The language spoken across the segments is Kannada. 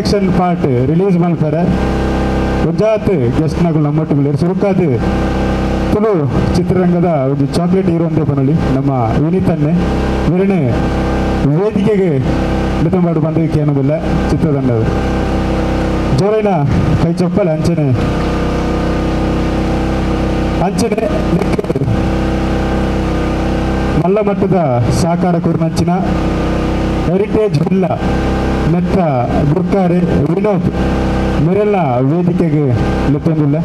ಇಂಟ್ರಡಕ್ಷನ್ ಪಾರ್ಟ್ ರಿಲೀಸ್ ಮಾಡ್ತಾರೆ ಗುಜರಾತ್ ಗೆಸ್ಟ್ ನಮ್ಮ ನಮ್ಮೊಟ್ಟಿಗೆ ಸುರುಕಾದ್ ತುಳು ಚಿತ್ರರಂಗದ ಒಂದು ಚಾಕ್ಲೇಟ್ ಹೀರೋ ಅಂತ ನಮ್ಮ ವಿನೀತನ್ನೇ ವಿರಣೆ ವೇದಿಕೆಗೆ ನೃತ್ಯ ಬಂದಕ್ಕೆ ಏನೋದಿಲ್ಲ ಚಿತ್ರತಂಡದ ಜೋರೈನ ಕೈ ಚಪ್ಪಲ್ ಅಂಚನೆ ಅಂಚನೆ ಮಲ್ಲ ಮಟ್ಟದ ಸಾಕಾರ ಕುರಿನಂಚಿನ ಹೆರಿಟೇಜ್ ವಿಲ್ಲ ನೆತ್ತ ಗುರ್ಕಾರೆ ವಿನೋದ್ ಇವರೆಲ್ಲ ವೇದಿಕೆಗೆ ಲಭ್ಯವಿಲ್ಲ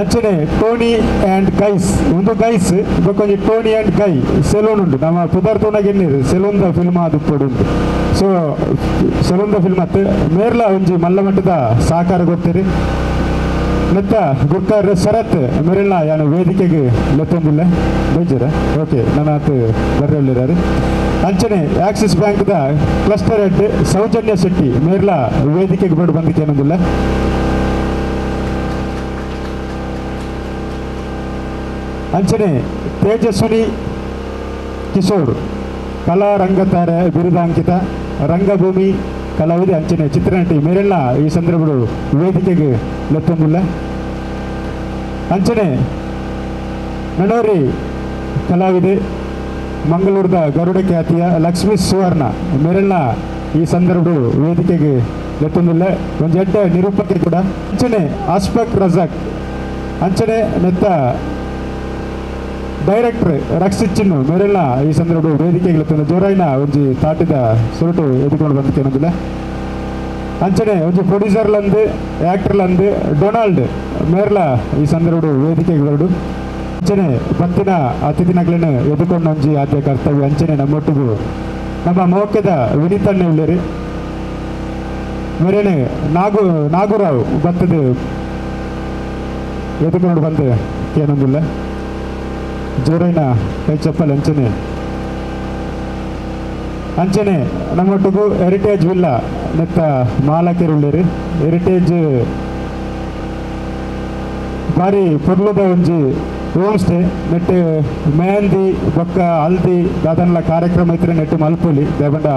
ಅಂಚನೆ ಟೋನಿ ಆ್ಯಂಡ್ ಗೈಸ್, ಒಂದು ಗೈಸ್ ಬೊಕೊಂಜಿ ಟೋನಿ ಆ್ಯಂಡ್ ಗೈ, ಸೆಲೂನ್ ಉಂಟು. ನಮ್ಮ ಪದಾರ್ಥನಾಗ ಎನ್ನಿರು, ಸೆಲೂನ್ದ ಫಿಲ್ಮ್ ಅದು ಉಂಟು. ಸೊ ಸೆಲೂನ್ದ ಫಿಲ್ಮ್ ಅತ್ತೆ ಮೇರ್ಲ ಒಂಜಿ ಮಲ್ಲ ಮಟ್ಟದ ಸಾಕಾರ ಗೊತ್ತಿರಿ ಲೆತ್ತ ಗುರ್ಕರ್ ಶರತ್ ಮೇರೆಲ್ಲ ಯಾನು ವೇದಿಕೆಗೆ ಲೆತ್ತೊಂದಿಲ್ಲ ಬೇಜಾರ? ಓಕೆ ನನ್ನ ಆತು ಬರ್ರೆ ಅಂಚನೆ ಆಕ್ಸಿಸ್ ಬ್ಯಾಂಕ್ದ ಕ್ಲಸ್ಟರ್ ಹೆಡ್ ಸೌಜನ್ಯ ಶೆಟ್ಟಿ ಮೇರ್ಲ ವೇದಿಕೆಗೆ ಬೇಡ ಬಂದಿಕ್ಕೆ ಏನೊಂದಿಲ್ಲ ಅಂಚನೆ ತೇಜಸ್ವಿನಿ ಕಿಶೋರ್ ಕಲಾ ರಂಗತಾರೆ ಬಿರುದಾಂಕಿತ, ರಂಗಭೂಮಿ ಕಲಾವಿದೆ ಅಂಚನೆ ಚಿತ್ರನಟಿ ಮೇರೆಲ್ಲ ಈ ಸಂದರ್ಭಗಳು ವೇದಿಕೆಗೆ ಲೆತ್ತೊಂದಿಲ್ಲ ಅಂಚನೆ ನಡೋರಿ ಕಲಾವಿದೆ ಮಂಗಳೂರದ ಗರುಡ ಖ್ಯಾತಿಯ ಲಕ್ಷ್ಮೀ ಸುವರ್ಣ ಮೇರೆಲ್ಲ ಈ ಸಂದರ್ಭಗಳು ವೇದಿಕೆಗೆ ಲೆತ್ತೊಂದಿಲ್ಲ ಒಂದು ಎಡ್ಡ ನಿರೂಪಕಿ ಕೂಡ ಅಂಚನೆ ಆಸ್ಪಕ್ ರಜಾಕ್. ಅಂಚನೆ ನೆತ್ತ ಡೈರೆಕ್ಟರ್ ರಕ್ಷಿತ್ ಚಿನ್ನು, ಮೇರೆಲ್ಲ ಈ ಸಂದರ್ಭ ವೇದಿಕೆಗಳ ತಂದ ಜೋರಾಯಿನ ಒಂಜಿ ತಾಟಿದ ಸುರುಟು ಎದುಕೊಂಡು ಬಂದಕ್ಕೆ ಅನ್ನೋದಿಲ್ಲ ಅಂಚನೆ ಒಂಜಿ ಪ್ರೊಡ್ಯೂಸರ್ಲಂದು ಆ್ಯಕ್ಟರ್ಲಂದು ಡೊನಾಲ್ಡ್ ಮೇರ್ಲ ಈ ಸಂದರ್ಭ ವೇದಿಕೆಗಳಡು ಅಂಚನೆ ಪತ್ತಿನ ಅತಿಥಿನಗಳನ್ನು ಎದುಕೊಂಡು ಒಂಜಿ ಆದ್ಯ ಕರ್ತವ್ಯ ಅಂಚನೆ ನಮ್ಮೊಟ್ಟಿಗೂ. ನಮ್ಮ ಮೌಕ್ಯದ ವಿನೀತನ್ನೇ ಉಳ್ಳೇರಿ. ಮೇರೇನೆ ನಾಗು, ನಾಗುರಾವ್ ಬತ್ತದ ಎದುಕೊಂಡು ಬಂದು ಏನೊಂದಿಲ್ಲ ಜೋರೈನ ಕೈ ಚಪ್ಪಲ್ ಅಂಚನೆ ಅಂಚನೆ ನಮ್ಮೊಟ್ಟಿಗೂ ಹೆರಿಟೇಜ್ ವಿಲ್ಲ ನೆತ್ತ ಮಾಲಕೆರುಳ್ಳೇರಿ ಹೆರಿಟೇಜ್ ಬಾರಿ ಪೊರ್ಲುದ ಒಂಜಿ ಹೋಮ್ ಸ್ಟೇ ನೆಟ್ ಮೆಹಂದಿ ಬೊಕ್ಕ ಹಲ್ದಿ ದಾದನ್ಲ ಕಾರ್ಯಕ್ರಮ ಇದ್ರೆ ನೆಟ್ಟು ಮಲ್ಪೊಲಿ ದೇಬಂಡ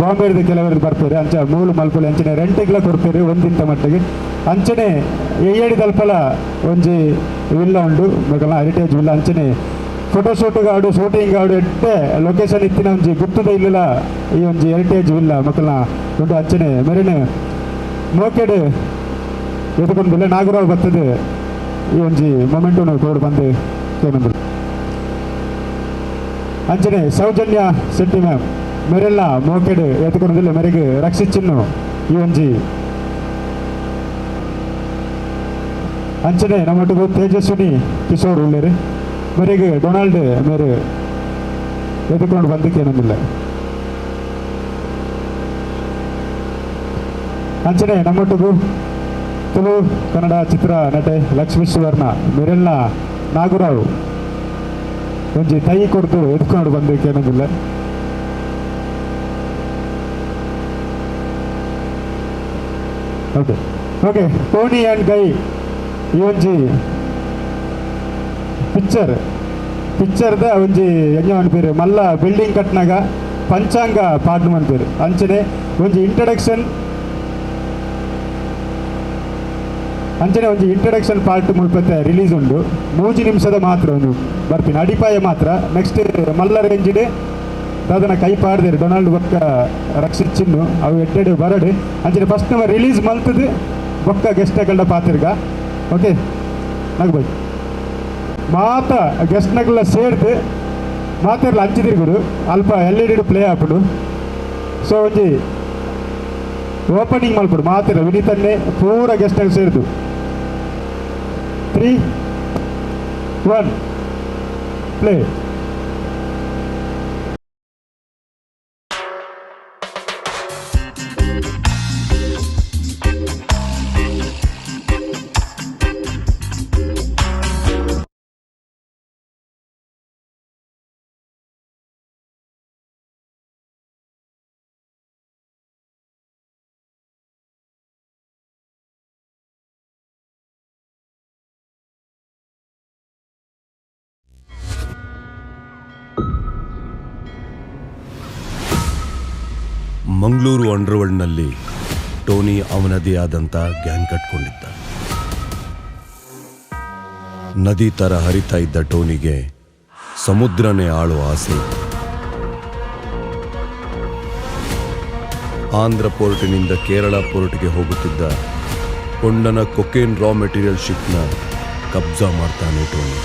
ಬಾಂಬೆದ ಕೆಲವರಿಗೆ ಬರ್ತಾರೆ ಅಂಚ ಮೂಲು ಮಲ್ಪೊಲಿ ಅಂಚನೆ ರೆಂಟಿಗ್ಲ ಕೊಡ್ತೀರಿ ಒಂದಿಂತ ಮಟ್ಟಿಗೆ ಅಂಚನೆ ಎಯ್ಯಡಿ ತಲ್ಪಲ ಒಂಜಿ ವಿಲ್ಲ ಉಂಡು ಮಗಲ ಹೆರಿಟೇಜ್ ವಿಲ್ಲ ಅಂಚನೆ ಫೋಟೋ ಶೂಟ್ ಆಡು ಶೂಟಿಂಗ್ ಆಡು ಎಟ್ಟೆ ಲೊಕೇಶನ್ ಇತ್ತಿನ ಒಂಜಿ ಗುರ್ತದ ಇಲ್ಲ ಈ ಒಂಜಿ ಹೆರಿಟೇಜ್ ಇಲ್ಲ ಮಕ್ಕಳ ದೊಡ್ಡ ಅಂಚನೆ ಮೆರಿನ, ಮೋಕೆಡ್ ಎದುಕೊಂದಿಲ್ಲ ನಾಗರಾವ್ ಬರ್ತದೆ. ಈ ಒಂಜಿ ಮೊಮೆಂಟು ಕೋಡ್ ಬಂದು ಕೇನಂದು ಅಂಚನೆ ಸೌಜನ್ಯ ಶೆಟ್ಟಿ ಮ್ಯಾಮ್, ಮೆರೆಲ್ಲ ಮೋಕೆಡ್ ಎತ್ಕೊಂಡಿಲ್ಲ ಮೇರೆಗೆ ರಕ್ಷಿತ್ ಚಿನ್ನು ಈ ಒಂಜಿ. ಅಂಚನೆ ನಮ್ಮೊಟ್ಟಿಗೂ ತೇಜಸ್ವಿನಿ ಕಿಶೋರ್ ಉಳ್ಳೇರಿ ಮೇರೆಗೆ, ಡೊನಾಲ್ಡ್ ಮೇರೆ ಎದುಕೊಂಡು ಬಂದಕ್ಕೆ ಏನಂದಿಲ್ಲ ಅಂಚನೆ ನಮ್ಮೊಟ್ಟಿಗೂ. ತುಳು, ಕನ್ನಡ ಚಿತ್ರ ನಟೆ ಲಕ್ಷ್ಮೀ ಸುವರ್ಣ ಮೇರೆಲ್ಲ ನಾಗುರಾವ್. ಒಂಜಿ ತೈ ಕೊಡ್ತು ಎದ್ಕೊಂಡು ಬಂದಕ್ಕೆ ಏನಂದಿಲ್ಲ okay okay Tony and guy, ಈ ಒಂಜಿ ಪಿಕ್ಚರ್. ಪಿಕ್ಚರ್ದ ಒಂಜಿ ಎಂಜ ಮನ್ಪೇರು ಮಲ್ಲ ಬಿಲ್ಡಿಂಗ್ ಕಟ್ನಾಗ ಪಂಚಾಂಗ ಪಾಡ್ನು ಮನ್ಪೇರು ಅಂಚನೆ ಒಂಜಿ ಇಂಟ್ರಡಕ್ಷನ್ ಅಂಚನೆ ಒಂಜಿ ಇಂಟ್ರಡಕ್ಷನ್ ಪಾರ್ಟ್ ಮುಲ್ಪತ್ತೆ ರಿಲೀಸ್ ಉಂಡು. ಮೂಜಿ ನಿಮಿಷದ ಮಾತ್ರ ಒಂದು ಬರ್ತೀನಿ. ಅಡಿಪಾಯ ಮಾತ್ರ. ನೆಕ್ಸ್ಟ್ ಮಲ್ಲ ರೇಂಜಿಡೆ ದಾದನ ಕೈ ಪಾಡ್ದೇರು. ಡೊನಾಲ್ಡ್ ಬೊಕ್ಕ ರಕ್ಷಿತ್ ಚಿನ್ನು. ಅವು ಎಡ್ಡೆಡು ಬರಡು. ಅಂಚನೆ ಫಸ್ಟ್ ನಮ್ಮ ರಿಲೀಸ್ ಮಲ್ತದು ಬೊಕ್ಕ ಕಂಡ ಪಾತಿರ್ಗ. ಓಕೆ ನಗ್ಬೋದು. ಮಾತ ಗೆಸ್ಟ್ನಾಗೆಲ್ಲ ಸೇರಿದು ಮಾತೆಲ್ಲ ಗುರು. ಅಲ್ಪ ಎಲ್ ಇ ಡಿ ಪ್ಲೇ ಹಾಕ್ಬಿಡು. ಸೊ ಒಂಜಿ ಓಪನಿಂಗ್ ಮಾಡ್ಬಿಡು. ಮಾತಿರ ವಿನೀತನ್ನೇ ಪೂರ ಗೆಸ್ಟ್ನಾಗ ಸೇರ್ದು. ತ್ರೀ ಒನ್ ಪ್ಲೇ ಮಂಗಳೂರು ಅಂಡರ್ವರ್ಲ್ಡ್ನಲ್ಲಿ ಟೋನಿ ಅವನದೇ ಆದಂಥ ಗ್ಯಾಂಗ್ ಕಟ್ಕೊಂಡಿದ್ದ ನದಿ ಥರ ಹರಿತಾ ಇದ್ದ ಟೋನಿಗೆ ಸಮುದ್ರನೇ ಆಳೋ ಆಸೆ. ಆಂಧ್ರ ಪೋರ್ಟಿನಿಂದ ಕೇರಳ ಪೋರ್ಟ್ಗೆ ಹೋಗುತ್ತಿದ್ದ ಕೊಂಡನ ಕೊಕೇನ್ ರಾ ಮೆಟೀರಿಯಲ್ ಶಿಪ್ನ ಕಬ್ಜಾ ಮಾಡ್ತಾನೆ ಟೋನಿ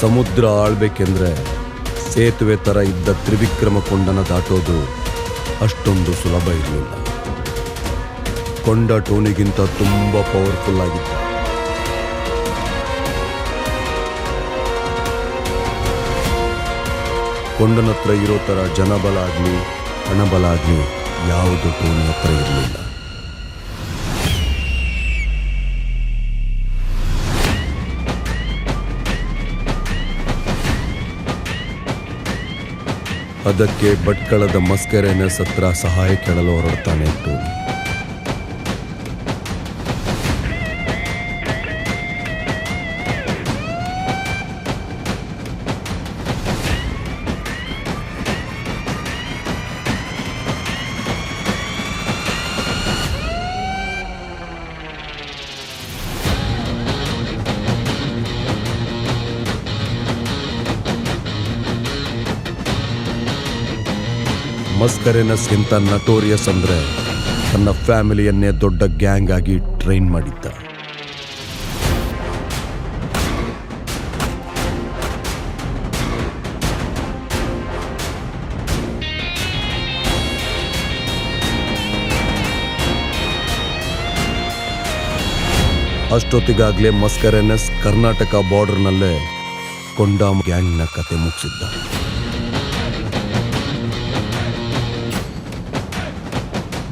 ಸಮುದ್ರ ಆಳ್ಬೇಕೆಂದ್ರೆ ಸೇತುವೆ ಥರ ಇದ್ದ ತ್ರಿವಿಕ್ರಮ ಕೊಂಡನ ದಾಟೋದು ಅಷ್ಟೊಂದು ಸುಲಭ ಇರಲಿಲ್ಲ. ಕೊಂಡ ಟೋನಿಗಿಂತ ತುಂಬ ಪವರ್ಫುಲ್ ಆಗಿತ್ತು ಕೊಂಡನ ಹತ್ರ ಇರೋ ಥರ ಜನಬಲ ಆಗಲಿ, ಹಣಬಲ ಆಗಲಿ ಯಾವುದು ಟೋನಿ ಹತ್ರ ಇರಲಿಲ್ಲ. ಅದಕ್ಕೆ ಭಟ್ಕಳದ ಮಸ್ಕರೆನ ಸತ್ರ ಸಹಾಯ ಕೇಳಲು ಹೊರಡ್ತಾನೆ ಟೋನಿ ಮಸ್ಕರೆನಸ್ಗಿಂತ ನಟೋರಿಯಸ್ ಅಂದ್ರೆ ತನ್ನ ಫ್ಯಾಮಿಲಿಯನ್ನೇ ದೊಡ್ಡ ಗ್ಯಾಂಗ್ ಆಗಿ ಟ್ರೈನ್ ಮಾಡಿದ್ದ. ಅಷ್ಟೊತ್ತಿಗಾಗಲೇ ಮಸ್ಕರೆನಸ್ ಕರ್ನಾಟಕ ಬಾರ್ಡರ್ನಲ್ಲೇ ಕೊಂಡಾಮ್ ಗ್ಯಾಂಗ್ನ ಕತೆ ಮುಗಿಸಿದ್ದ.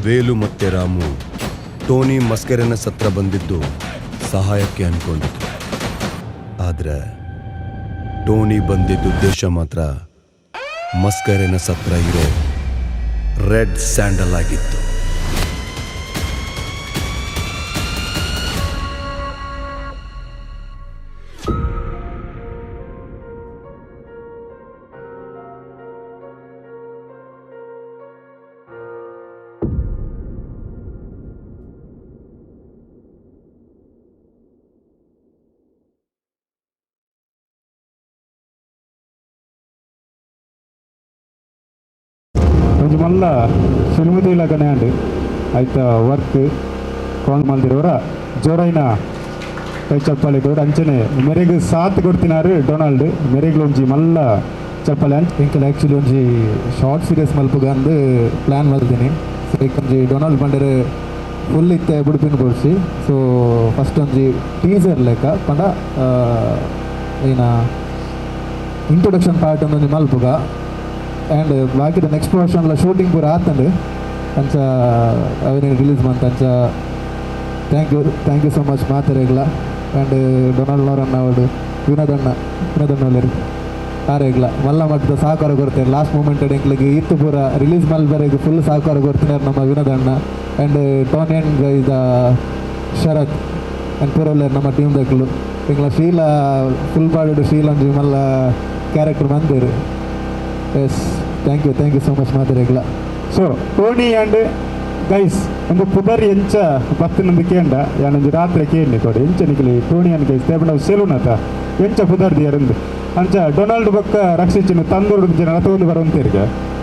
ವೇಲು ಮತ್ತೆ ರಾಮು ಟೋನಿ ಮಸ್ಕರನ ಸತ್ರ ಬಂದಿದ್ದು ಸಹಾಯಕ್ಕೆ ಅನ್ಕೊಂಡಿದ್ರು ಆದ್ರೆ ಟೋನಿ ಬಂದಿದ್ದು ದೇಶ ಮಾತ್ರ ಮಸ್ಕರನ ಸತ್ರ ಇರೋ ರೆಡ್ ಸ್ಯಾಂಡಲ್ ಆಗಿತ್ತು. ಒಂಜಿ ಮಲ್ಲ ಫಿಲ್ಮ್ ಇಲಾಖನೆ ಅಂಡ್ ಐತ ವರ್ಕ್ ಕಾಂಗ್ ಮಲ್ದಿರೋರ ಜೋರೈನ? ಕೈ ಚಪ್ಪಲಿ ಕೊಡು ಅಂಚನೆ. ಮೆರೆಗ್ ಸಾತ್ ಕೊಡ್ತಿನಾರು ಡೊನಾಲ್ಡ್. ಮೆರೆಗ್ಲು ಒಂಜಿ ಮಲ್ಲ ಚಪ್ಪಲಿ ಅಂಚ. ಇಂಕಲ್ ಆ್ಯಕ್ಚುಲಿ ಒಂಜಿ ಶಾರ್ಟ್ ಸೀರೀಸ್ ಮಲ್ಪುಗ ಅಂದು ಪ್ಲ್ಯಾನ್ ಮಾಡ್ತೀನಿ. ಸೊ ಈಗ ಒಂಜಿ ಡೊನಾಲ್ಡ್ ಬಂಡರ್ ಫುಲ್ ಇತ್ತೆ ಬುಡುಪಿನ ಕೊಡ್ಸಿ. ಸೊ ಫಸ್ಟ್ ಒಂಜಿ ಟೀಸರ್ ಲೆಕ್ಕ. ಪಂಡ ಆ, ಏನ ಇಂಟ್ರೊಡಕ್ಷನ್ ಪಾರ್ಟ್ ಒಂದೊಂದು ಮಲ್ಪುಗ. ಆ್ಯಂಡ್ ಬಾಕಿದ ನೆಕ್ಸ್ಟ್ ವರ್ಷನ್ಲ ಶೂಟಿಂಗ್ ಪೂರ ಆತಂಡು ಅಂಚ ಅವನಿಗೆ ರಿಲೀಸ್ ಮಂತ್ ಅಂಚ thank you thank you so much ಮಾತಾರೆಗ್ಲ and Donald ನೋರಣ್ಣ ಅವಡು ವಿನೋದಣ್ಣ ವಿನೋದಣ್ಣ ಆರೆಗ್ಲ ಮಲ್ಲ ಮಟ್ಟದ ಸಹಕಾರ ಕೊಡ್ತೇನೆ. ಲಾಸ್ಟ್ ಮೂಮೆಂಟ್ ಎಂಕ್ಲಿಗೆ ಇತ್ತು ಪೂರ ರಿಲೀಸ್ ಮಲ್ಬರೆಗೆ ಫುಲ್ ಸಹಕಾರ ಕೊಡ್ತಿದ್ದಾರೆ ನಮ್ಮ ವಿನೋದಣ್ಣ ಆ್ಯಂಡ್ ಟೋನಿ ಆ್ಯಂಡ್ ಇದ ಶರತ್ ಆ್ಯಂಡ್ ಪೂರಲ್ಲ ನಮ್ಮ ಟೀಮ್ ದಕ್ಕಲು ಎಂಗ್ಲ ಶೀಲ ಫುಲ್ ಬಾಡಿಡು ಶೀಲ ಒಂಜಿ ಮಲ್ಲ character ಬಂದಿರು yes thank you thank you so much ಮಾತಾರೆಗ್ಲ so Tony and guys ಒಂದು ಪುದರ್ ಎಂಚ ಬತ್ತಿನೊಂದು ಕೇಂಡ ಯಾನೊಂದು ರಾತ್ರಿ ಕೇಳಿ ಕೊಡಿ. ಎಂಚ ನಿಕ್ಲಿ ಟೋನಿ ಆ್ಯಂಡ್ ಗೈಸ್ ತೇಪಂಡ ಸೆಲೂನ್ ಆತ ಎಂಚ ಪುದರ್ ದಿಯರಂದು ಅಂಚ ಡೊನಾಲ್ಡ್ ಬೊಕ್ಕ ರಕ್ಷಿಸಿನ ತಂದೂರು ಜನ ನಡತೊಂದು ಬರುವಂತಿರ್ಗ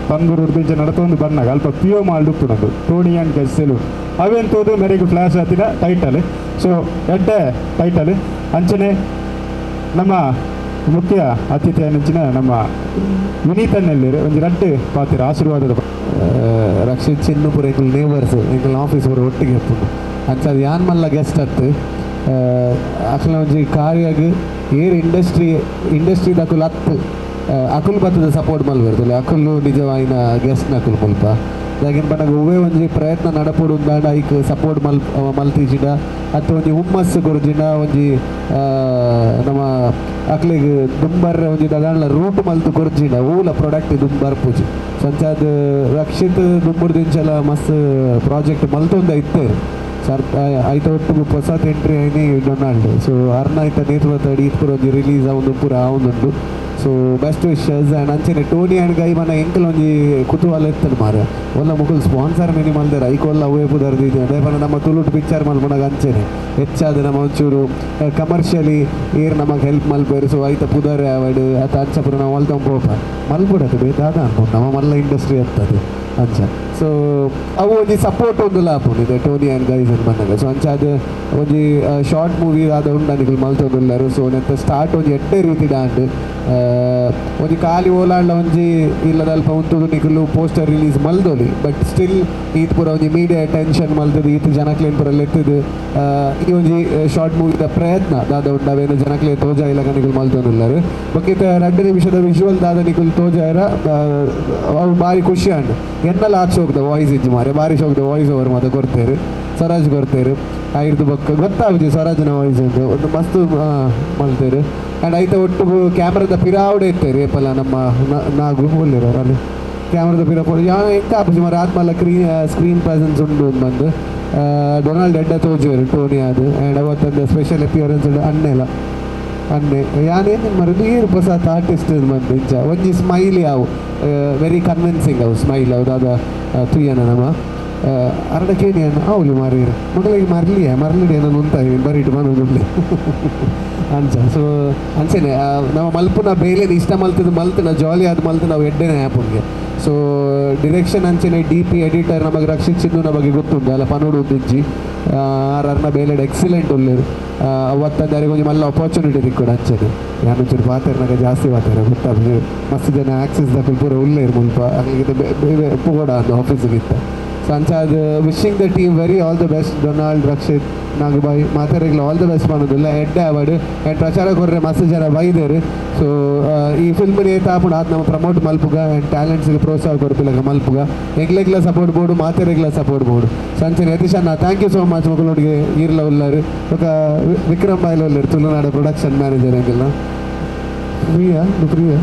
ತಂದೂರು ಜನ ನಡತೊಂದು ಬಂದಾಗ ಅಲ್ಪ ಪಿಯೋ ಮಾಡಿ ಉಪ್ಪುನೊಂದು ಟೋಣಿ ಆ್ಯಂಡ್ ಗೈಸ್ ಸೆಲೂನ್ ಅವೆಂತೋದು ಮೆರೆಗೆ ಫ್ಲಾಶ್ ಆತಿನ ಟೈಟಲ್ ಸೊ ಎಡ್ಡೆ ಟೈಟಲ್ ಅಂಚನೆ ನಮ್ಮ ಮುಖ್ಯ ಅತಿಥಿ ಅನ್ನಿಂಚಿನ ನಮ್ಮ ವಿನೀತನಲ್ಲಿ ಒಂದು ರಡ್ಡು ಪಾತ್ರ ಆಶೀರ್ವಾದದ ರಕ್ಷಿತ್ ಚಿನ್ನಪುರ ಪೂರ ಎಂಕಲ್ ನೇಬರ್ಸ್ ಎಂಕಲ್ ಆಫೀಸ್ ಅವರು ಒಟ್ಟಿಗೆ ಇರ್ಪುಂಡು ಅಂಚ ಅದು ಯಾನ್ ಮಲ್ಲ ಗೆಸ್ಟ್ ಅತ್ತು. ಅಕಲ ಒಂಜಿ ಕಾರ್ಯಾಗ ಏರ್ ಇಂಡಸ್ಟ್ರಿ ಇಂಡಸ್ಟ್ರಿ ಅಕುಲ್ ಹತ್ತು ಅಕುಲ್ ಬತ್ತದ ಸಪೋರ್ಟ್ ಮಲ್ಬರ್ತದೆ ಅಕುಲ್ ನಿಜವಾಯಿನ ಗೆಸ್ಟ್ ಅಕುಲ್ ಮುಲ್ಪ. ದಾಗಿನ ಪಂಡಗ ಒವ್ವೇ ಒಂಜಿ ಪ್ರಯತ್ನ ನಡಪುಡು ಉಂದಾಂಡ ಐಕ್ ಸಪೋರ್ಟ್ ಮಲ್ ಮಲ್ತೀಜಿಂಡ. ಅತ್ತ ಒಂಜಿ ಹುಮ್ಮಸ್ಸು ಕೊರ್ಜಿನ ಒಂಜಿ ನಮ್ಮ ಅಕ್ಲಿಗ್ ದುಂಬರ್ ಒಂಜಿ ದಾದಾಂಡ್ಲ ರೂಟ್ ಮಲ್ತು ಕೊರ್ಜಿನ, ಊಲ ಪ್ರಾಡಕ್ಟ್ ದುಂಬರ್ ಪೂಜಿ. ಸಂಚಾದ್ ರಕ್ಷಿತ್ ದುಂಬರ್ ದಿಂಚಲ ಮಸ್ತ್ ಪ್ರಾಜೆಕ್ಟ್ ಮಲ್ತೊಂದ ಇತ್ತೇರು ಸರ್ ಐತ ಒಟ್ಟು ಹೊಸತ್ ಎಂಟ್ರಿ ಐನಿ ಡೊನಾಲ್ಡ್ ಸೊ ಅರ್ನ ಐತ ನೇತೃತ್ವ ತಡಿ ಇತ್ತು ಒಂಜಿ ರಿಲೀಸ್ ಆವೊಂದು ಪೂರ ಅವನುಂಡು ಸೊ ಬೆಸ್ಟ್ ವಿಶಸ್ ಆ್ಯಂಡ್ ಅಂಚನೆ ಟೋನಿ ಆ್ಯಂಡ್ ಗೈ ಮನ ಎಂಕಲ್ ಒಂಜಿ ಕುತೂಹಲ ಇರ್ತದೆ ಮಾರ. ಒಲ್ಲ ಮುಕುಲ್ ಸ್ಪಾನ್ಸರ್ ಮಿನಿ ಮಲ್ದಾರ ಐಕೊಲ್ಲ ಅವೇ ಪುದರ್ದಿದ್ದೆ ಅದೇ ಪನ ನಮ್ಮ ತುಳುಟು ಪಿಕ್ಚರ್ ಮಲ್ಪನಾಗ ಅಂಚೆನೆ. ಹೆಚ್ಚಾದ ನಮ್ಮ ಒಂಚೂರು ಕಮರ್ಷಿಯಲಿ ಏರ್ ನಮಗೆ ಹೆಲ್ಪ್ ಮಲ್ಪೇರು ಸೊ ಐತ ಪುದರ್ ಆವಡ್, ಅತ ಅಂಚಪುರ ನಾವು ಮಲ್ತೊಂದು ಪೋಪ ಮಲ್ಬಿಡತ್ತೆ ಬೇಕಾದ ಅನ್ಬೋದು ನಮ್ಮ ಮಲ್ಲ ಇಂಡಸ್ಟ್ರಿ ಅಂತದು ಅಂಚ. ಸೊ ಅವು ಒಂಜಿ ಸಪೋರ್ಟ್ ಒಂದು ಲಾಪುಂಡು ಟೋನಿ ಆ್ಯಂಡ್ ಗೈಸ್ ಅಂತ ಬಂದಾಗ ಸೊ ಅಂಚ ಅದು ಒಂಜಿ ಶಾರ್ಟ್ ಮೂವಿ ಆದ ಉಂಡನಿಗಳು ಮಲ್ತೊಂದುಲ್ಲರು ಸೊ ನೆತ್ತ ಸ್ಟಾರ್ಟ್ ಒಂಜಿ ಎಡ್ಡೆ ರೀತಿ ಡಾಂಡ್ ಒಂಜಿ ಖಾಲಿ ಓಲಾಂಡ ಒಂಜಿ ಇಲ್ಲದ ಅಲ್ಪ ಉಂತುದು ನಿಕುಲು ಪೋಸ್ಟರ್ ರಿಲೀಸ್ ಮಲ್ದೊಲಿ ಬಟ್ ಸ್ಟಿಲ್ ಈತ್ ಪೂರ ಒಂಜಿ ಮೀಡಿಯಾ ಟೆನ್ಷನ್ ಮಲ್ತದು ಈತ್ ಜನಕ್ಲೇನ್ ಪೂರ ಲೆತ್ತದು ಈ ಒಂಜಿ ಶಾರ್ಟ್ ಮೂವಿದ ಪ್ರಯತ್ನ ದಾದ ಉಂಡವೇನು ಜನಕ್ಲೆ ತೋಜ ಇಲ್ಲ ನಿಕುಲು ಮಲ್ತೊಂದುಲ್ಲರು ಬಕ್ಕಿತ ರಡ್ಡು ನಿಮಿಷದ ವಿಜುವಲ್ ದಾದ ನಿಕುಲು ತೋಜಾರ ಅವು ಭಾರಿ ಖುಷಿ ಅಂಡ್ ಎನ್ನಲ್ಲ ಆಚೆ ಹೋಗ್ದ ವಾಯ್ಸ್ ಇಜ್ಜಿ ಮಾರೆ ಭಾರಿ ಹೋಗ್ದ ವಾಯ್ಸ್ ಓವರ್ ಮಾತ ಕೊಡ್ತೇರು ಸ್ವರಾಜ್ ಕೊಡ್ತೇರು ಐದು ಬಕ್ಕ. ಗೊತ್ತಾಗುತ್ತೆ ಸ್ವರಾಜ್ನ ವಾಯ್ಸ್ ಅಂತ. ಒಂದು ಮಸ್ತ್ ಮಾಡ್ತೇರು ಆ್ಯಂಡ್ ಐತ ಒಟ್ಟು ಕ್ಯಾಮ್ರಾದ ಪಿರಾವುಡೆ ಇರ್ತೇರು ಏಪಲ್ಲ ನಮ್ಮ ನಾಗು ಒಳ್ಳೆರು ಅಲ್ಲಿ ಕ್ಯಾಮ್ರಾದ ಪಿರ ಯಾವ ಎಂತ ಆಪುಜಿ ಮಾರ ಆತ್ಮಲ್ಲ ಕ್ರೀ ಸ್ಕ್ರೀನ್ ಪ್ರೆಸೆನ್ಸ್ ಅಂತ ಬಂದು. ಡೊನಾಲ್ಡ್ ಎಡ್ಡ ತೋಜುವೆರು ಟೋನಿ ಅದು ಆ್ಯಂಡ್ ಅವತ್ತೊಂದು ಸ್ಪೆಷಲ್ ಅಪಿಯರೆನ್ಸ್ ಉಂಡು ಅನ್ನೆಲ್ಲ ಅನ್ನೆ ಯಾನೇನು ಮರದು? ಏನು ಪ್ರಸಾದ್ ಆರ್ಟಿಸ್ಟ್ ಬಂದು ಇಂಚ ಒಂಜಿ ಸ್ಮೈಲಿ ಅವು ವೆರಿ ಕನ್ವಿನ್ಸಿಂಗ್ ಅವು ಸ್ಮೈಲ್ ಅವು, ದಾದ ತುಯ್ಯನ ನಮ್ಮ. ಕೇಳಿ ಅನ್ನ ಅವಳು ಮಾರೀರು ಮಗಳಿಗೆ ಮರಲಿ ಮರಲಿಡಿ ನಾನು ಉಂತ ಬರೀಟು ಮನೋದುಡ್ಲಿ ಅಂಚ ಸೊ ಅಂಚೆನೆ ನಾವು ಮಲ್ಪುನ ಬೇಲೆ ಇಷ್ಟ ಮಲ್ತದ ಮಲ್ತನ ಜಾಲಿ ಆದ ಮಲ್ತು ನಾವು ಎಡ್ಡೆನೆ ಆ್ಯಪ್ಗೆ ಸೊ ಡಿರೆಕ್ಷನ್ ಅಂಚೆನೆ ಡಿ ಪಿ ಎಡಿಟರ್ ನಮಗೆ ರಕ್ಷಿಸಿದ್ದು, ನಮಗೆ ಗೊತ್ತುಂಟು. ಅಲ್ಲ, ಪನೋಡು ಉದ್ದಿಜ್ಜಿ ಆರ್ನ ಬೇಲೆಡ್ ಎಕ್ಸಿಲೆಂಟ್ ಉಳ್ಳೇರು ಅವತ್ತಂದರೆ ಕೊಂಚ ಮಲ್ಲ ಅಪಾರ್ಚುನಿಟಿ ತಿಕ್ಕೊಡು ಅಂಚೆನೆ ಯಾನು ಚೂರು ಪಾತೆರ್ನಾಗ ಜಾಸ್ತಿ ಪಾತೆರ ಗೊತ್ತಾಗ್ತದೆ ಮಸ್ತ್ ಜನ ಆಕ್ಸಿಸ್ ದಾಖಲು ಪೂರ ಉಳ್ಳೇರು ಮುಲ್ಪ. ಹಾಗೆ ಪೋಡ ಅದು ಸೊ ಅಂಚ wishing the team very all the best Donald Rakshit ನಾಗಬಾಯಿ ಮಾತಾಡಿಗ್ಲ ಆಲ್ ದ ಬೆಸ್ಟ್ ಮಾಡೋದಿಲ್ಲ. ಎಡ್ಡೆ ಅವಾರ್ಡ್ ಆ್ಯಂಡ್ ಪ್ರಚಾರ ಕೊರ್ರೆ ಮಸ್ತ್ ಜನ ಬೈದೇರು ಸೊ ಈ ಫಿಲ್ಮ್ ಏತಾಪುಂಡು ಆತ್ ನಮ್ಮ ಪ್ರಮೋಟ್ ಮಲ್ಪುಗ ಆ್ಯಂಡ್ ಟ್ಯಾಲೆಂಟ್ಸ್ಗೆ ಪ್ರೋತ್ಸಾಹ ಕೊಡ್ಪಿಲ್ಲ ಮಲ್ಪುಗ. ಎಗ್ಲೆಗ್ಲ ಸಪೋರ್ಟ್ ಬೋರ್ಡು ಮಾತೆರೆಗ್ಲ ಸಪೋರ್ಟ್ ಬೋರ್ಡು ಸಂಚನೆ ಯತೀಶ್ ಅಣ್ಣ ಥ್ಯಾಂಕ್ ಯು ಸೋ ಮಚ್ ಮಕ್ಕಳೊಟ್ಟಿಗೆ ಈರ್ಲ ఒక ವಿ- ವಿಕ್ರಮ್ ಬಾಯ್ಲ ಉಳ್ಳಾರು ತುಳುನಾಡ ಪ್ರೊಡಕ್ಷನ್ ಮ್ಯಾನೇಜರ್ ಹಂಗೆಲ್ಲ. ಫ್ರೀಯಾ ಫ್ರೀಯಾ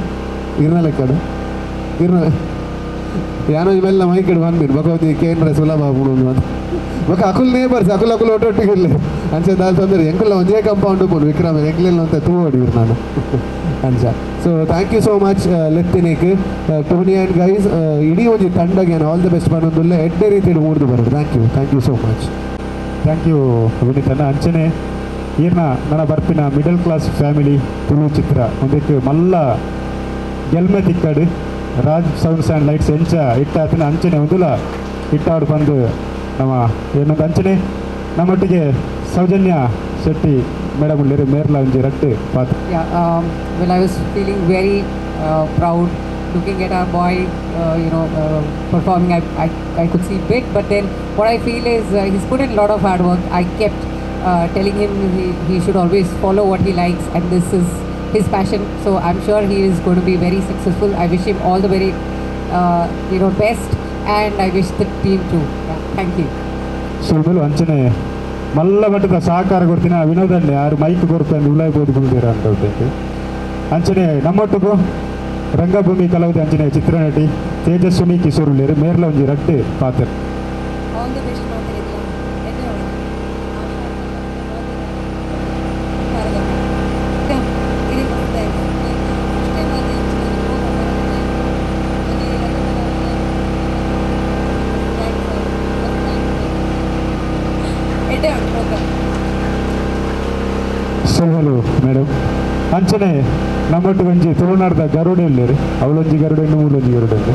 ಇರ್ನಲ್ಲ ಕಡೆ ಇವೆಲ್ಲ ನಮ್ಮ ಇವೆಲ್ಲ ಮೈಕಡೆ ಬಂದ್ಬಿಟ್ಟು ಭಗವತಿ ಕೇಂದ್ರ ಸುಲಭ ಆಗ್ಬಿಡೋದು ಅಂತ. ಅಕುಲ್ ಅಕುಲ್ ನೇಬರ್ಸ್ ಅಕುಲ್ ಅಕುಲ್ ಒಟ್ಟೊಟ್ಟಿಗೆ ಇರಲಿ. ಅಂಚೆ ದಾಲ್ ತೊಂದರೆ. ಎಂಕುಲ್ಲ ಒಂದೇ ಕಂಪೌಂಡ್ ಬೋದು ವಿಕ್ರಮ್ ಎಂಕ್ಲೆಲ್ಲ ಅಂತ ತೂ ಹೊಡಿದ್ರು ನಾನು. ಅಂಚ so thank you so much ಲೆತ್ತಿನಿಕ್ Tony and guys ಇಡೀ ಒಂದು ತಂಡಗೆ ಆಲ್ ದ ಬೆಸ್ಟ್ ಮಾಡೋದಿಲ್ಲ ಎಡ್ಡೆ ರೀತಿಯಲ್ಲಿ ಮೂರ್ದು ಬರೋದು. Thank you thank you so much thank you ವಿನೀತನ ಅಂಚನೆ ಏನ ನನ್ನ ಬರ್ಪಿನ ಮಿಡಲ್ ಕ್ಲಾಸ್ ಫ್ಯಾಮಿಲಿ ತುಳು ಚಿತ್ರ. ಒಂದಕ್ಕೆ ಮಲ್ಲ ಗೆಲ್ಮೆ ತಿಕ್ಕಡು. ರಾಜ್ ಸೌಂಡ್ಸ್ ಆ್ಯಂಡ್ ಲೈಟ್ಸ್ ಎಂಚ ಇಟ್ಟಾತಿನ ಅಂಚನೆ ಒಂದುಲ ಇಟ್ಟಾಡು ಬಂದು ನಮ್ಮ ಏನೊಂದು ಅಂಚನೆ ನಮ್ಮೊಟ್ಟಿಗೆ ಸೌಜನ್ಯ ಶೆಟ್ಟಿ ಮೇಡಮ್ ಉಳ್ಳೇರು ಮೇರ್ಲ ಒಂಜಿ ರಟ್ಟು ಪಾತ್ರ Yeah, um, well, I was feeling very uh, proud looking at our boy, uh, you know, uh, performing. I, I, I could see bit, but then what I feel is uh, he's put in a lot of hard work. I kept uh, telling him he, he should always follow what he likes, and this is his passion. So I'm sure he is going to be very successful. I wish him all the very, uh, you know, best, and I wish the team too. Yeah, thank you. ಸುಳ್ಳು ಅಂಚನೆ ಮಲ್ಲ ಮಟ್ಟದ ಸಹಕಾರ ಕೊಡ್ತೀನಿ ಆ ವಿನೋದಲ್ಲಿ ಯಾರು ಮೈಕ್ ಕೊಡ್ತಾನೆ ಉಲಾಯ್ ಬೋದಿಕೊಂಡಿರ ಅಂತ ಹೇಳ್ಬೇಕು ಅಂಚನೆ ನಮ್ಮೊಟ್ಟಿಗೂ ರಂಗಭೂಮಿ ಕಲಾವಿದ ಅಂಚನೆ ಚಿತ್ರನಟಿ ತೇಜಸ್ವಿನಿ ಕಿಶೋರ್ ಮೇರ್ಲ ಒಂಜಿ ರಟ್ಟು ಪಾತ್ರ all the best ಮಾತಾಡಿದ್ಲ ಸೋಹಲು ಮೇಡಮ್ ಅಂಚನೆ ನಮ್ಮೊಟ್ಟಿಗೆ ಒಂಜಿ ತುಳುನಾಡದ ಗರುಡೆ ಉಳ್ಳೇರು ಅವಳೊಂಜಿ ಗರುಡೆ ಇನ್ನು ಮೂಲೊಂಜಿ ಗರುಡೆ ಉಂಡು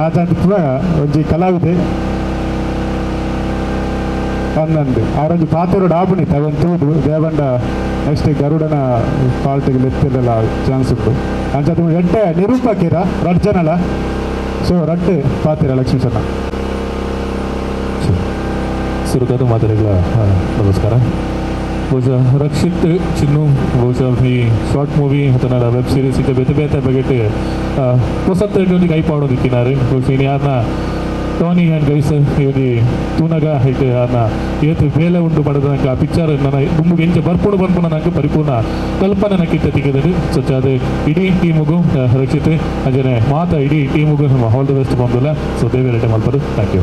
ಆತಂತ ಒಂಜಿ ಕಲಾವಿದೆ ಪನ್ನೊಂದು ಆರೊಂಜಿ ಪಾತ್ರೋಡು ಆಪುಣಿತ್ತು ಅವನ್ ತೂದು ದೇವಂಡ ನೆಕ್ಸ್ಟ್ ಗರುಡನ ಪಾಲ್ಟಿಗೆ ಲೆತ್ತಿರಲ್ಲ ಚಾನ್ಸ್ ಉಂಟು ಅಂಚದು ಎಡ್ಡೆ ನಿರೂಪಕಿರ ರಡ್ಜನಲ ಸೊ ರಡ್ಡು ಪಾತಿರ ಲಕ್ಷ್ಮೀ ಸಣ್ಣ ಸುರಕಾದ ಮಾತಾಡಿಗಳ ನಮಸ್ಕಾರ ಬಹುಶಃ ರಕ್ಷಿತ್ ಚಿನ್ನು, ಬಹುಶಃ ಈ ಶಾರ್ಟ್ ಮೂವಿ ಅಥವಾ ವೆಬ್ ಸೀರೀಸ್ ಇದ್ದ ಬೇತೆ ಬೇತೆ ಬಗೆಟ್ ಹೊಸತ್ತೊಂದಿಗೆ ಕೈ ಪಾಡೋದಿಕ್ಕಿನಾರೆ. ಬಹುಶಃ ಇನ್ನು ಯಾರನ್ನ ಟೋನಿ ಆ್ಯಂಡ್ ಗೈಸ್ ಇವ್ರಿ ತೂನಗ ಐತೆ ಯಾರನ್ನ ಏತು ಬೇಲೆ ಉಂಟು ಪಡೆದ ನಂಗೆ ಆ ಪಿಕ್ಚರ್ ನನ್ನ ತುಂಬ ಎಂಚ ಬರ್ಪುಡು ಬರ್ಪುಣ ನಂಗೆ ಪರಿಪೂರ್ಣ ಕಲ್ಪನೆ ನಕ್ಕಿತ್ತ ತೆಗೆದರು ಸೊ ಅದು ಇಡೀ ಟೀಮುಗು ರಕ್ಷಿತ್, ಅಂಜನೆ, ಮಾತ ಇಡೀ ಟೀಮುಗು ನಮ್ಮ ಆಲ್ ದ ಬೆಸ್ಟ್ ಬಂದಿಲ್ಲ. ಸೊ ದೇವೇರೆಡ್ಡೆ ಮಲ್ಪರು ಥ್ಯಾಂಕ್ ಯು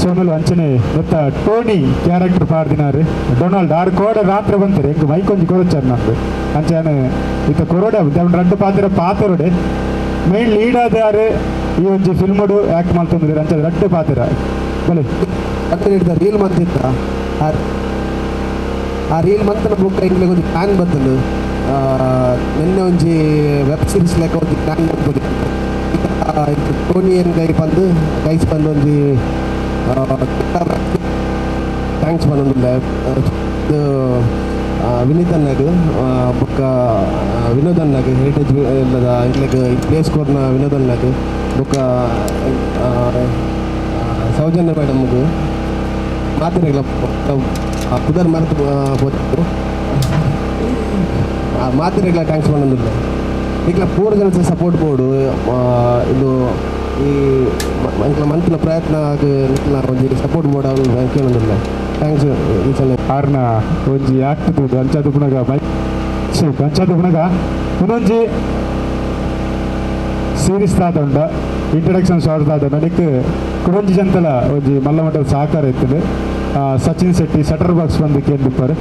ಸೋಮಲ್ ವಂಚನೆ ಗೊತ್ತ ಟೋನಿ ಕ್ಯಾರೆಕ್ಟರ್ ಪಾಡ್ದಿನಾರು ಡೊನಾಲ್ಡ್ ಆರು ಕೋಡ ರಾತ್ರಿ ಬಂತಾರೆ ಮೈ ಮೈಕೊಂಜಿ ಕೊರಚಾರ ನಂದು ಅಂಚಾನೆ ಇತ್ತ ಕೊರೋಡ ದೇವನ್ ರಡ್ಡು ಪಾತ್ರ ಪಾತರೊಡೆ ಮೈನ್ ಲೀಡ್ ಆದಾರೆ ಈ ಒಂಜಿ ಫಿಲ್ಮಡು ಆ್ಯಕ್ಟ್ ಮಾಡ್ತಂದ್ರೆ ಅಂಚ ರಡ್ಡು ಪಾತ್ರ. ಬಲೆ ಅಂತ ಹಿಡಿದ ರೀಲ್ ಮಂತಿತ್ತ ಆ ರೀಲ್ ಮಂತನ ಬುಕ್ ಇಂಗ್ಲಿಗೆ ಒಂದು ಪ್ಲಾನ್ ಬರ್ತಲು ನಿನ್ನೆ ಒಂಜಿ ವೆಬ್ ಸೀರೀಸ್ ಲೆಕ್ಕ ಒಂದು ಪ್ಲಾನ್ ಮಾಡ್ಬೋದು ಟೋನಿ ಏನು ಗೈ ಬಂದು ಗೈಸ್ ಬಂದು ಒಂಜಿ ಥ್ಯಾಂಕ್ಸ್ ಮಾಡೋದಿಲ್ಲ ಇದು ವಿನೀತ್ ಅನ್ನಾಗ ಬೊಕ್ಕ ವಿನೋದ್ ಅನ್ನಾಗ ಹೆರಿಟೇಜ್ ಇಲ್ಲದ ಇಂಗ್ಲಿಗೆ ಪ್ಲೇಸ್ ಕೋರ್ನ ವಿನೋದ್ ಅನ್ನಾಗ ಬೊಕ್ಕ ಸೌಜನ್ಯ ಮೇಡಮ್ಗೂ ಮಾತಿರಲ್ಲ ಕುದರ್ ಮರೆತು ಹೋದ್ರು. ಮಾತಿರಲ್ಲ ಥ್ಯಾಂಕ್ಸ್ ಮಾಡೋದಿಲ್ಲ. ಈಗ ಪೂರ ಜನ ಸಪೋರ್ಟ್ ಬೋರ್ಡು ಇದು ಈ ಪ್ರಯತ್ನ ಒಂದು ಸಪೋರ್ಟ್ ಬೋರ್ಡ್ ಅವ್ರು ಕೇಳೋದಿಲ್ಲ. ಥ್ಯಾಂಕ್ಸ್ ಈ ಸಲ. ಆರ್ನ ಒಂಜಿ ಆಕ್ಟ್ ಅಂಚಾದ ಪುನಗ ಮೈ ಸೊ ಅಂಚಾದ ಪುನಗ ಇನ್ನೊಂಜಿ ಸೀರೀಸ್ ತಾತುಂಡ ಇಂಟ್ರಡಕ್ಷನ್ ಶಾರ್ಟ್ ತಾತುಂಡ ನಿಕ್ ಕುಡೊಂಜಿ ಜನತಲ ಒಂಜಿ ಮಲ್ಲ ಮಟ್ಟದ ಸಹಕಾರ ಇತ್ತದೆ ಆ, ಸಚಿನ್ ಶೆಟ್ಟಿ ಸಟರ್ ಬಾಕ್ಸ್ ಬಂದು ಕೇಳಿಪ್ಪಾರು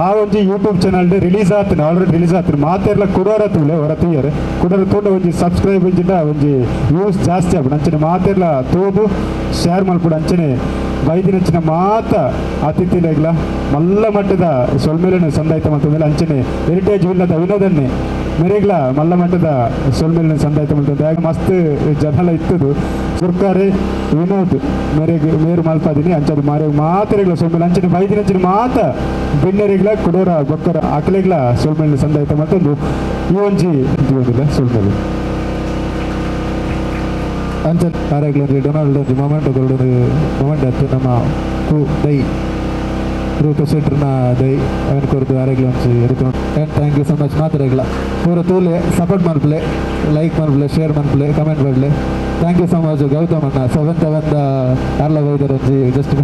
ಆ ಒಂಜಿ ಯೂಟ್ಯೂಬ್ ಚಾನಲ್ ರಿಲೀಸ್ ಆತನ ಆಲ್ರೆಡಿ ರಿಲೀಸ್ ಆತನ ಮಾತೆರ್ಲ ಕೊಡೋರ ತೂಲೆ ಹೊರ ತೂಯರು ಕೊಡೋರ ತೂಂಡ ಒಂಜಿ ಸಬ್ಸ್ಕ್ರೈಬ್ ಇಂಜಿಂದ ಒಂಜಿ ವ್ಯೂಸ್ ಜಾಸ್ತಿ ಆಗ್ಬಿಡು. ಅಂಚನೆ ಮಾತೆರ್ಲ ತೋದು ಶೇರ್ ಮಾಡ್ಬಿಡು. ಅಂಚನೆ ಬೈದಿನಚ್ಚಿನ ಮಾತ ಅತಿಥಿಲೆಗ್ಲ ಮಲ್ಲ ಮಟ್ಟದ ಸೊಲ್ಮೇಲೆ ಸಂದಾಯಿತ ಮತ್ತು ಅಂಚನೆ ಹೆರಿಟೇಜ್ ವಿಲ್ಲದ ವಿನೋದನ್ನೇ ಮೆರೆಗ್ಲ ಮಲ್ಲ ಮಠದ ಸೊಲ್ಮೇಲಿನ ಸಂದಾಯಿತ ಮತ್ತು ಹಾಗೆ ಮಸ್ತ್ ಜನಲ ಇತ್ತದು ಸುರ್ಕಾರೆ ವಿನೋದ್ ಮೇರೆಗ್ ಮೇರು ಮಲ್ಪಾದಿನಿ ಅಂಚದು ಮಾರೆ ಮಾತೆರೆಗ್ಲ ಸೊಲ್ಮೇಲೆ ಬೈದಿನ ಅಂಚಿನ ಮಾತ ಬೆನ್ನೆರೆಗ್ಲ ಕೊಡೋರ ಗೊಕ್ಕರ ಅಕಲೆಗ್ಲ ಸೊಲ್ಮೇಲಿನ ಸಂದಾಯಿತ ಮತ್ತೊಂದು ಈ ಒಂಜಿ ಜೀವನದ ಸೊಲ್ಮೇಲೆ ಅಂಚನ್ ಕಾರ್ಯಗಳಲ್ಲಿ ಡೊನಾಲ್ಡ್ ಮೊಮೆಂಟ್ ಮೊಮೆಂಟ್ ಅಂತ ನಮ್ಮ ದೈ ರೂಪ ನ ದೈ ಅವನ್ ಕೊರದು ಆರೆಗ್ಲ ಒಂಚು and thank you so much ಮಾತಾಡಗ್ಲ ಪೂರ ತೂಲೆ ಸಪೋರ್ಟ್ ಮಾಡ್ಬಲೆ ಲೈಕ್ ಮಾಡ್ಬಲೆ ಶೇರ್ ಮಾಡ್ಬಲೆ comment ಮಾಡಲೆ thank you so much Gautam ಅಣ್ಣ. ಸೆವೆಂತ್ ಅವಂದ ವೈದರ್ ಒಂಜಿ ಜಸ್ಟ್